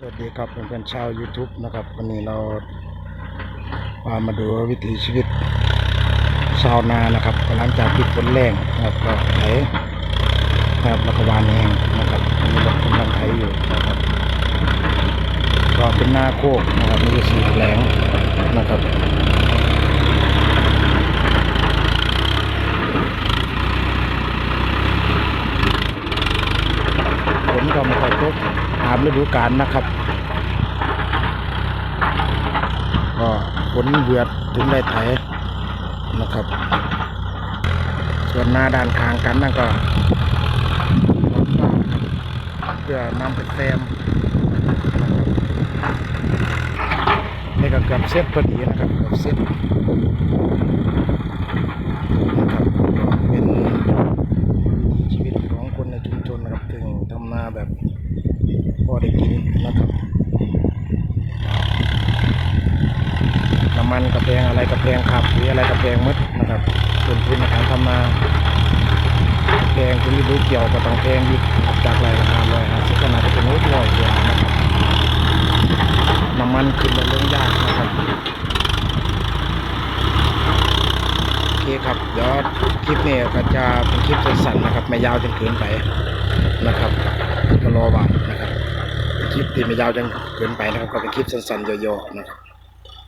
สวัสดีครับเพื่อนๆชาว YouTube นะครับวันนี้เราพามาดูวิถีชีวิตชาวนานะครับหลังจากที่ฝนแรงนะครับก็ไถนะครับแล้วก็วานแห้งนะครับมีรถกำลังไถอยู่นะครับก็เป็นหน้าโคกนะครับมีสี่แหลงนะครับ ฝนก็ไม่ค่อยตกตามฤดูกาลนะครับก็ฝนเบือดถึงได้ไถนะครับ ส่วนหน้าด้านข้างกันนั่นก็เพื่อนำไปแซมนะครับนี่ก็เกือบเสร็จพอดีนะครับเกือบเสร็จนะครับก็เป็นวิถีชีวิตของคนในชุมชนนะครับถึงทำนาแบบพอได้กินนะครับ น้ำ มันกระแพงอะไรกระแพงขับหรืออะไรกระแพงหมดนะครับส่วนทุนในการทำนาแพงคุณไม่รู้เกี่ยวกับต้องแพงอีกจากรายราคาเลยนะขนาดจะเป็นร้อยอยกว่านะครับน้ำมันขึ้นมาเรื่องยากนะครับโอเคครับเดี๋ยวคลิปนี้ก็จะเป็นคลิปสั้นๆนะครับไม่ยาวจนเกินไปนะครับก็รอวันนะครับคลิปที่ไม่ยาวจนเกินไปนะครับก็เป็นคลิปสั้นๆย่อๆนะครับ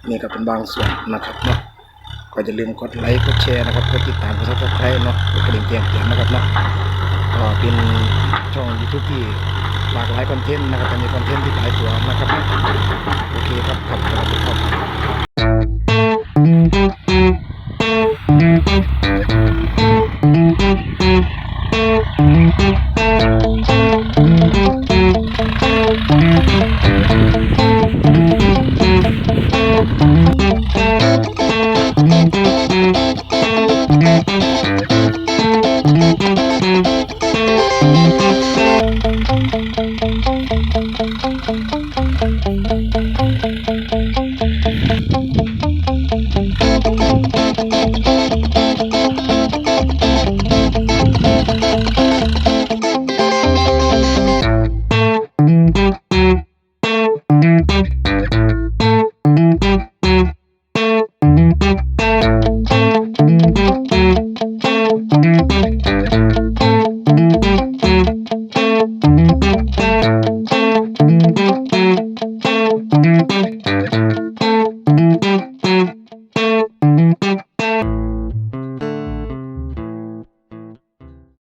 นี่ก็เป็นบางส่วนนะครับเนาะก็อย่าลืมกดไลค์กดแชร์นะครับกดติดตามกดซับสไครต์เนาะกดกระดิ่งแจ้งเตือนนะครับเนาะก็เป็นช่องยูทูบที่หลากหลายคอนเทนต์นะครับจะมีคอนเทนต์ที่หลายตัวนะครับโอเคครับครับคุณครับ thank you